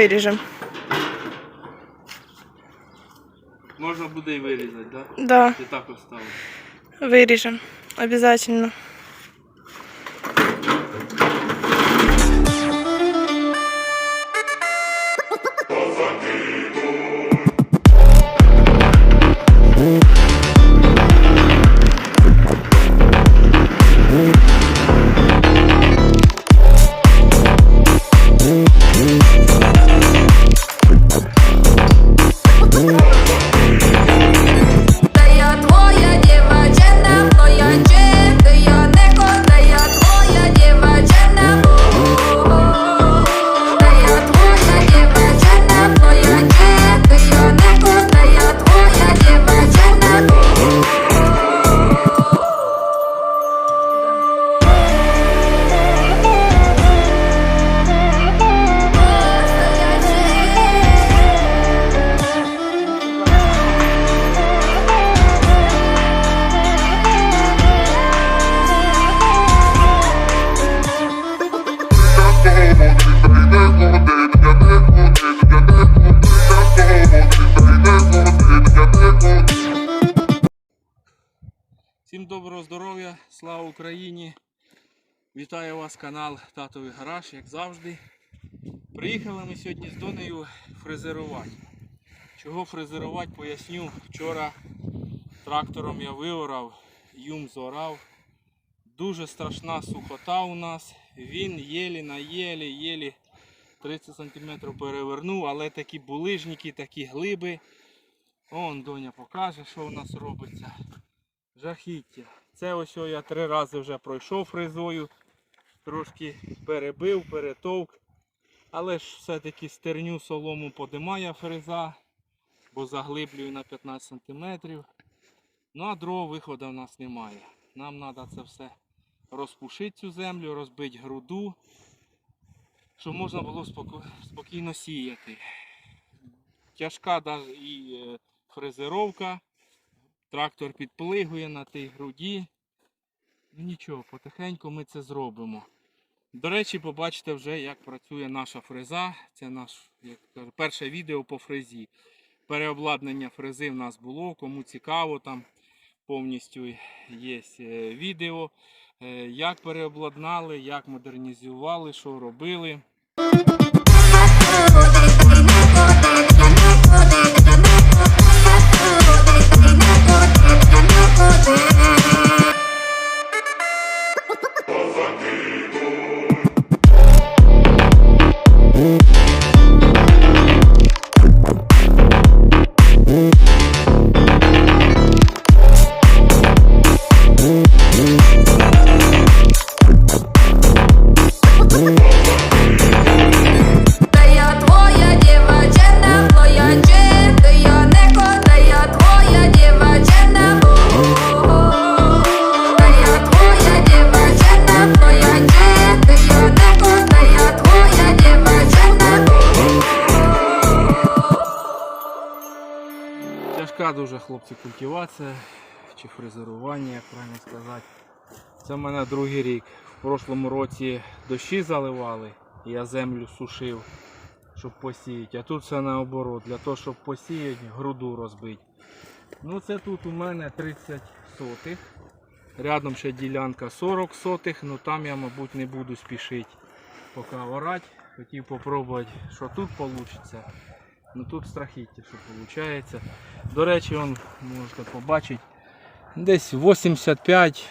Виріжемо. Можна буде і вирізати, так? Да? Да, І так оставити. виріжемо. Обязательно. Доброго здоров'я, слава Україні! Вітаю вас канал Татовий Гараж, як завжди. Приїхали ми сьогодні з Донею фрезерувати. Чого фрезерувати, поясню. Вчора трактором я виорав, юм зорав. Дуже страшна сухота у нас. Він єлі на єлі, єлі 30 см перевернув, але такі булижники, такі глиби. Он Доня покаже, що у нас робиться. Жахіття. Це ось я три рази вже пройшов фрезою. Трошки перебив, перетовк. Але ж все-таки стерню солому подимає фреза, бо заглиблюю на 15 см. Ну а дров виходу в нас немає. Нам треба це все розпушити цю землю, розбити груду, щоб можна було спокійно сіяти. Тяжка даже і е, фрезеровка. Трактор підплигує на тій груді. Ну нічого, потихеньку ми це зробимо. До речі, побачите вже, як працює наша фреза. Це наш, як кажу, перше відео по фрезі. Переобладнання фрези в нас було. Кому цікаво, там повністю є е, відео, е, як переобладнали, як модернізували, що робили. Тяжка дуже хлопці культивація чи фрезерування, як правильно сказати. Це в мене другий рік. В прошлому році дощі заливали, я землю сушив, щоб посіяти. А тут все наоборот, для того, щоб посіяти, груду розбити. Ну це тут у мене 30 сотих. Рядом ще ділянка 40 сотих, ну там я, мабуть, не буду спішити поки орати. Хотів попробувати, що тут вийде. Ну тут страхіття, що виходить. До речі, он, можете побачити, десь 85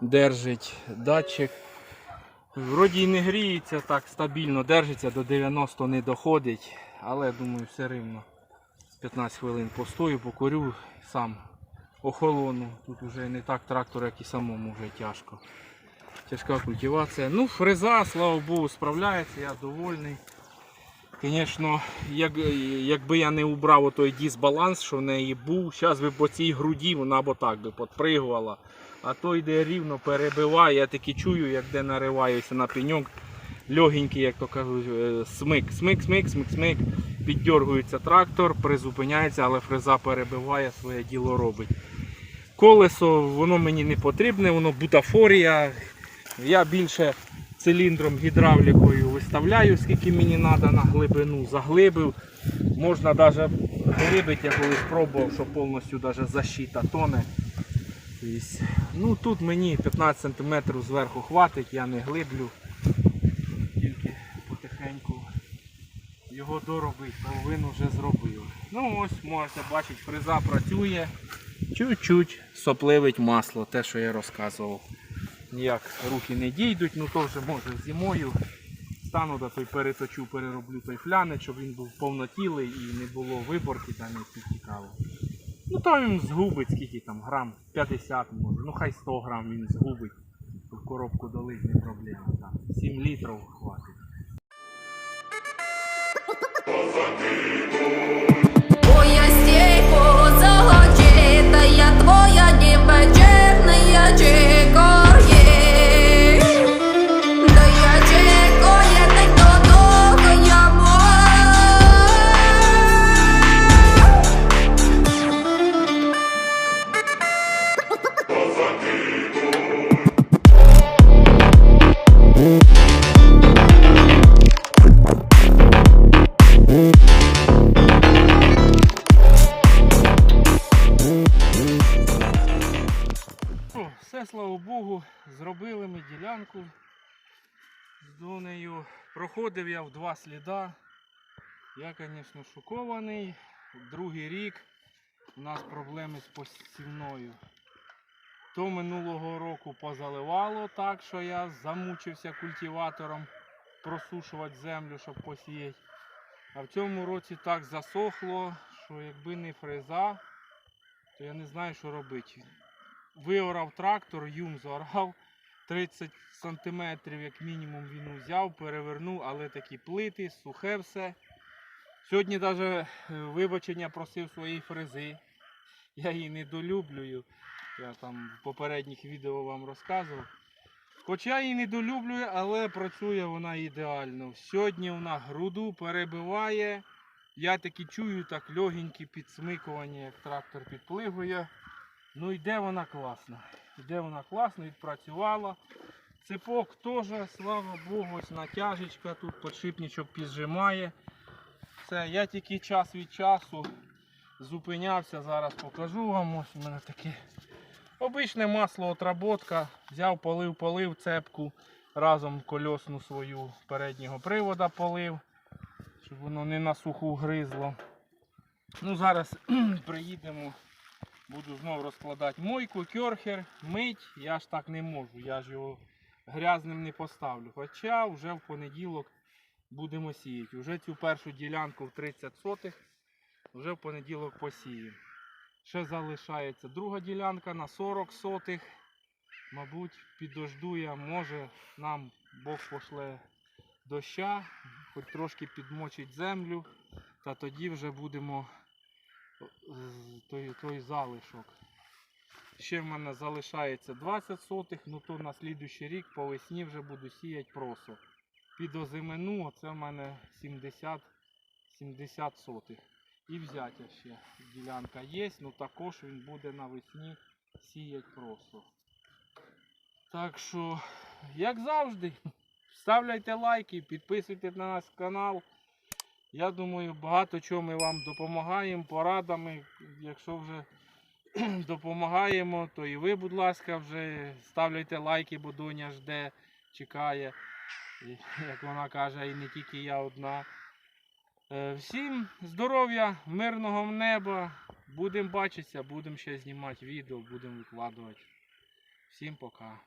держить датчик. Вроді і не гріється так стабільно, держиться, до 90 не доходить, але думаю все рівно 15 хвилин постою, покорю, сам охолону. Тут вже не так трактор, як і самому вже тяжко. Тяжка культивація. Ну, фреза, слава Богу, справляється, я довольний. Звісно, як, якби я не убрав той дисбаланс, що в неї був, зараз би по цій груді вона б так би підпригувала. А то йде рівно, перебиває, я таки чую, як де нариваюся на пеньок. Легенький, як то кажуть, е, смик, смик, смик, смик, смик. Піддергується трактор, призупиняється, але фреза перебиває, своє діло робить. Колесо, воно мені не потрібне, воно бутафорія. Я більше циліндром, гідравлікою виставляю, скільки мені треба на глибину, заглибив. Можна навіть глибити, я колись пробував, що повністю навіть защита тоне. Ну тут мені 15 см зверху хватить, я не глиблю. Тільки потихеньку його доробити, половину вже зробив. Ну ось можете бачити, фреза працює. Чуть-чуть сопливить масло, те, що я розказував. Ніяк руки не дійдуть, ну то вже може зимою. Стану до той переточу, перероблю той фляник, щоб він був повнотілий і не було виборки там і цікаво. Ну то він згубить скільки там, грам 50 може, ну хай 100 грам він згубить. В коробку долить не проблема. Там. 7 літрів хватить. Твоя стійко золочі, та я твоя дівчина, ділянку з Донею. Проходив я в два сліда. Я, звісно, шокований. Другий рік у нас проблеми з посівною. То минулого року позаливало так, що я замучився культиватором просушувати землю, щоб посіяти. А в цьому році так засохло, що якби не фреза, то я не знаю, що робити виорав трактор, юм зорав. 30 сантиметрів, як мінімум, він взяв, перевернув, але такі плити, сухе все. Сьогодні навіть вибачення просив своєї фрези. Я її недолюблюю. Я там в попередніх відео вам розказував. Хоча її недолюблюю, але працює вона ідеально. Сьогодні вона груду перебиває. Я таки чую так легенькі підсмикування, як трактор підпливує. Ну йде вона класно. Йде вона класно, відпрацювала. Цепок теж, слава Богу, ось натяжечка тут, подшипничок піджимає. Все, я тільки час від часу зупинявся, зараз покажу вам. Ось у мене таке обичне масло отработка. Взяв, полив, полив цепку, разом кольосну свою переднього привода полив, щоб воно не на суху гризло. Ну, зараз приїдемо. Буду знову розкладати мойку, кьорхер, мить. Я ж так не можу, я ж його грязним не поставлю. Хоча вже в понеділок будемо сіяти. Вже цю першу ділянку в 30 сотих, вже в понеділок посіємо. Ще залишається друга ділянка на 40 сотих. Мабуть, підожду я, може нам Бог пошле доща, хоч трошки підмочить землю, та тоді вже будемо той, той залишок. Ще в мене залишається 20 сотих, ну то на слідуючий рік по весні вже буду сіяти просо. Під озимину оце в мене 70, 70 сотих. І взяття ще ділянка є, ну також він буде навесні сіяти просо. Так що, як завжди, ставляйте лайки, підписуйтесь на наш канал. Я думаю, багато чого ми вам допомагаємо, порадами. Якщо вже допомагаємо, то і ви, будь ласка, вже ставляйте лайки, бо доня жде, чекає. Як вона каже, і не тільки я одна. Е, Всім здоров'я, мирного неба. Будемо бачитися, будемо ще знімати відео, будемо викладувати. Всім пока.